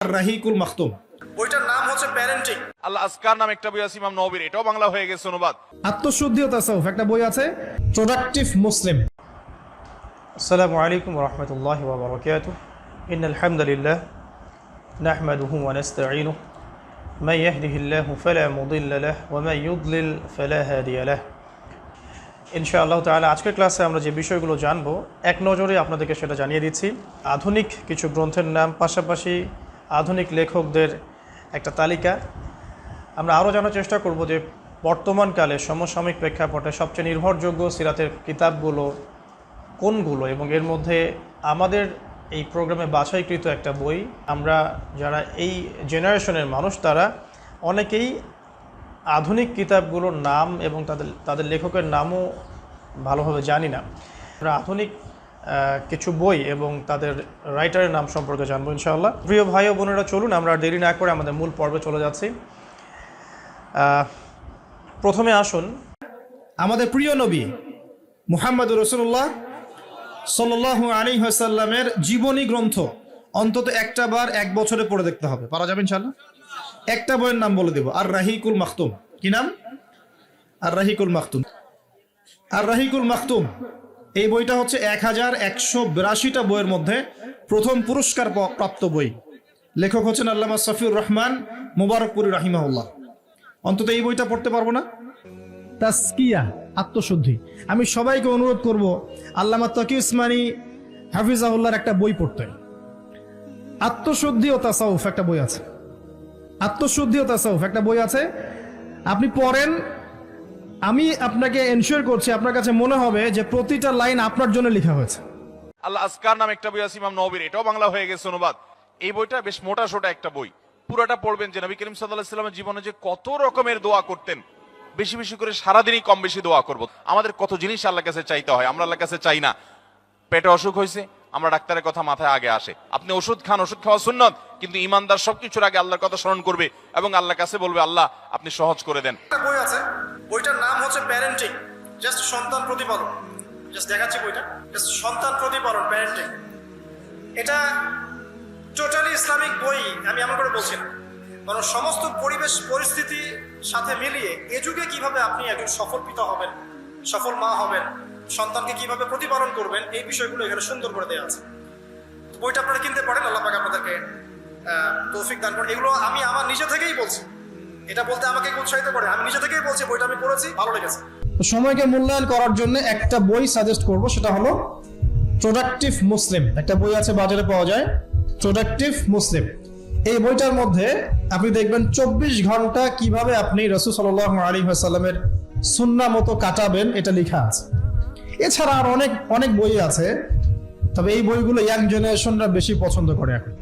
রাহিকুল মাখতুম বইটার নাম হচ্ছে প্যারেন্টিং আল্লাহ আসকার নাম একটা বই আছে ইমাম নবীর এটাও বাংলা হয়ে গেছে অনুবাদ আত্মশুদ্ধি ও তাসাউফ একটা বই আছে প্রোডাক্টিভ মুসলিম السلام عليكم ورحمة الله وبركاته إن الحمد لله نحمده ونستعينه من يهده الله فلا مضل له ومن يضلل فلا هادي له ইনশাআল্লাহ তাআলা আজকের ক্লাসে আমরা যে বিষয়গুলো জানবো এক নজরে আপনাদেরকে সেটা জানিয়ে দিচ্ছি আধুনিক কিছু গ্রন্থের নাম পাশাপাশি আধুনিক লেখকদের একটা তালিকা। আমরা আরও জানার চেষ্টা করব যে বর্তমানকালে সমসাময়িক প্রেক্ষাপটে সবচেয়ে নির্ভরযোগ্য সিরাতের কিতাবগুলো কোনগুলো এবং এর মধ্যে আমাদের এই প্রোগ্রামে বাছাইকৃত একটা বই। আমরা যারা এই জেনারেশনের মানুষ, তারা অনেকেই আধুনিক কিতাবগুলোর নাম এবং তাদের তাদের লেখকের নামও ভালোভাবে জানি না। আমরা আধুনিক কিছু বই এবং তাদের রাইটারের নাম সম্পর্কে জানব ইনশাআল্লাহ। প্রিয় ভাই ও বোনেরা, চলুন আমরা দেরি না করে আমাদের মূল পর্বে চলে যাচ্ছি। প্রথমে আসুন। আমাদের প্রিয় নবী মুহাম্মদ রসুল্লাহ সাল্লাহ আলী হাসাল্লামের জীবনী গ্রন্থ অন্তত একটা বার এক বছরে পড়ে দেখতে হবে। পারা যাবে ইনশাল্লাহ একটা বইয়ের নাম বলে দেব, আর রাহিকুল মাখতুম। কি নাম? আর রাহিকুল মাখতুম। আর রাহিকুল মাখতুম এই বইটা হচ্ছে এক হাজার একশো বিরাশিটা বইয়ের মধ্যে প্রথম পুরস্কার প্রাপ্ত বই। লেখক হচ্ছেন আল্লামা সফিউর রহমান মুবারকপুরি রাহিমাহুল্লাহ। অন্তত এই বইটা পড়তে পারব না? তাস্কিয়া, আত্মশুদ্ধি। আমি সবাইকে অনুরোধ করব, আল্লামা তকি উসমানী হাফিজাহুল্লাহর একটা বই পড়তে। আত্মশুদ্ধি ও তাসাউফ একটা বই আছে। আত্মশুদ্ধি ও তাসাউফ একটা বই আছে। আপনি পড়েন আমি আপনাকে এনশিওর করছি আপনার কাছে মনে হবে যে প্রতিটা লাইন আপনার জন্য লেখা হয়েছে। আল্লাহ আসকার নাম একটা বই আছে ইমাম নবীর। এটাও বাংলা হয়ে গেছে অনুবাদ। এই বইটা বেশ মোটা সোটা একটা বই। পুরোটা পড়বেন যে নবী করিম সাল্লাহ সাল্লামের জীবনে যে কত রকমের দোয়া করতেন বেশি বেশি করে সারাদিনই কম বেশি দোয়া করব। আমাদের কত জিনিস আল্লাহর কাছে চাইতে হয় আমরা আল্লাহর কাছে চাই না। পেটে অসুখ হয়েছে আমরা ডাক্তারের কথা মাথায় আগে আসে। আপনি ওষুধ খান ওষুধ খাওয়া সুন্নত কিন্তু ইমানদার সবকিছুর আগে আল্লাহর কথা স্মরণ করবে এবং আল্লাহর কাছে বলবে আল্লাহ আপনি সহজ করে দেন। একটা বই আছে বইটার নাম হচ্ছে প্যারেন্টিং জাস্ট সন্তান প্রতিপালন জাস্ট দেখাচ্ছি বইটা। জাস্ট সন্তান প্রতিপালন প্যারেন্টিং এটা টোটালি ইসলামিক বই, আমি এমন করে বলছি না। কারণ সমস্ত পরিবেশ, পরিস্থিতি সাথে মিলিয়ে এ যুগে কীভাবে আপনি একজন সফল পিতা হবেন, সফল মা হবেন, সন্তানকে কীভাবে প্রতিপালন করবেন, এই বিষয়গুলো এখানে সুন্দর করে দেওয়া আছে। বইটা আপনারা কিনতে পারেন, আল্লাহ পাক আপনাদেরকে তৌফিক দান করেন। এগুলো আমি আমার নিজে থেকেই বলছি। এটা বলতে আমাকে উৎসাহিত করে? আমি নিজে থেকেই বলছি, বইটা আমি পড়েছি, ভালো লেগেছে। তো সময়কে মূল্যায়ন করার জন্য একটা বই সাজেস্ট করব, সেটা হলো প্রোডাক্টিভ মুসলিম একটা বই আছে, বাজারে পাওয়া যায়। প্রোডাক্টিভ মুসলিম এই বইটার মধ্যে আপনি দেখবেন চব্বিশ ঘণ্টা কীভাবে আপনি রসুল সাল্লাহ আলী সাল্লামের সুন্না মতো কাটাবেন, এটা লেখা আছে। এছাড়া আর অনেক অনেক বই আছে, তবে এই বইগুলো ইয়াং জেনারেশনরা বেশি পছন্দ করে এখন।